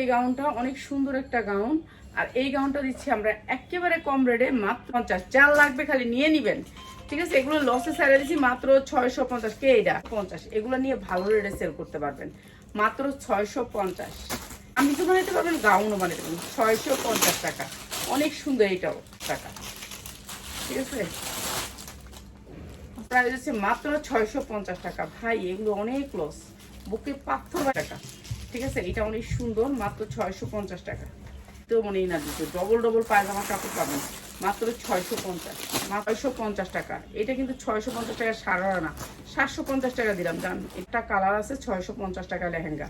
এই গাউনটা অনেক সুন্দর একটা গাউন। আর এই গাউনটা দিচ্ছি আমরা একেবারে কম রেটে, মাত্র পঞ্চাশ। চাল লাগবে খালি নিয়ে নিবেন। ঠিক আছে? এগুলো লসে সারে দিচ্ছি মাত্র ছয়শো পঞ্চাশ। কে এটা পঞ্চাশ। এগুলো নিয়ে ভালো রেটে সেল করতে পারবেন। মাত্র ছয়শো পঞ্চাশ। আমি তো বানাতে পারবেন, গাউনও বানাতে পারবেন। ছয়শো পঞ্চাশ টাকা। অনেক সুন্দর এটাও টাকা। ঠিক আছে? প্রাইস হচ্ছে মাত্র ছয়শো পঞ্চাশ টাকা। ভাই, এগুলো অনেক লস বুকে পাথর টাকা। ঠিক আছে? এটা অনেক সুন্দর, মাত্র ছয়শো পঞ্চাশ টাকা। তো মনেই না দিতে ডবল ডবল পায়জামা কাপড় পাবেন। মাত্র ছয়শো পঞ্চাশ ছয়শো পঞ্চাশ টাকা। এটা কিন্তু ছয়শো পঞ্চাশ টাকা সারা না। সাতশো পঞ্চাশ টাকা দিলাম, জান, একটা কালার আছে ছয়শো পঞ্চাশ টাকা লেহেঙ্গা।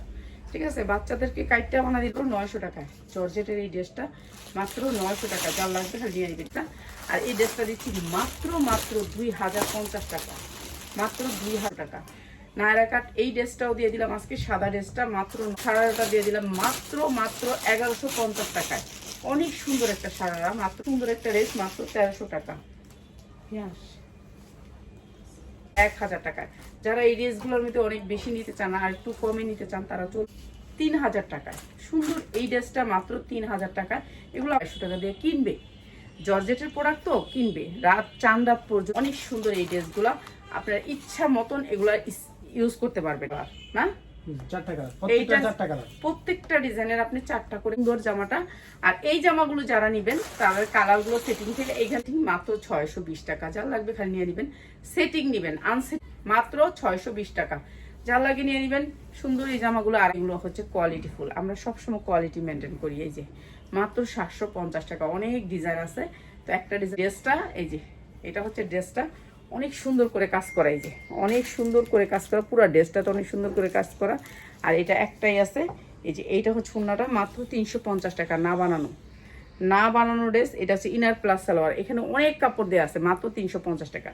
ঠিক আছে? বাচ্চাদেরকে কাইটটা বানা দিল নয়শো টাকায়। জর্জেটের এই ড্রেসটা মাত্র নয়শো টাকা। যার লাগবে খালি নিয়ে নিবেন আর এই ড্রেসটা দিচ্ছি মাত্র মাত্র দুই হাজার পঞ্চাশ টাকা। মাত্র দুই হাজার টাকা। নায়রা কাট এই ড্রেসটাও দিয়ে দিলাম আজকে, সাদা ড্রেসটা, মাত্র সারাটা দিয়ে দিলাম, মাত্র মাত্র এগারোশো পঞ্চাশ টাকায়। অনেক সুন্দর একটা সারারা মাত্র সুন্দর একটা ড্রেস মাত্র তেরোশো টাকা। এক হাজার টাকায়। যারা এই ড্রেসগুলোর মধ্যে অনেক বেশি নিতে চান আর একটু কমে নিতে চান, তারা চল তিন হাজার টাকায়। সুন্দর এই ড্রেসটা মাত্র তিন হাজার টাকা এগুলো আড়াইশো টাকা দিয়ে কিনবে। জর্জেটের প্রোডাক্ট তো কিনবে। রাত চান রাত পর্যন্ত অনেক সুন্দর এই ড্রেসগুলো। আপনার ইচ্ছা মতন এগুলো ইউজ করতে পারবেন না প্রত্যেকটা ডিজাইনের আপনি চারটা করে সুন্দর জামাটা আর এই জামাগুলো যারা নেবেন তাদের কালারগুলো সেটিং থেকে এইখান থেকে মাত্র ছয়শো বিশ টাকা। যা লাগবে খালি নিয়ে নেবেন। সেটিং নেবেন আনসেট মাত্র ছয়শো বিশ টাকা। যা লাগে নিয়ে নেবেন সুন্দর এই জামাগুলো। আর এগুলো হচ্ছে কোয়ালিটি ফুল আমরা সবসময় কোয়ালিটি মেনটেন করি। এই যে মাত্র সাতশো পঞ্চাশ টাকা। অনেক ডিজাইন আছে। তো একটা ডিজাইন ড্রেসটা এই যে এটা হচ্ছে ড্রেসটা অনেক সুন্দর করে কাজ করা এই যে, অনেক সুন্দর করে কাজ করা, পুরো ড্রেসটা তো অনেক সুন্দর করে কাজ করা। আর এটা একটাই আছে, এই যে এইটা হচ্ছে উন্নাটা মাত্র তিনশো পঞ্চাশ টাকা, না বানানো। না বানানো ড্রেস, এটা হচ্ছে ইনার প্লাস সালোয়ার এখানে অনেক কাপড় দেওয়া আছে, মাত্র তিনশো পঞ্চাশ টাকা।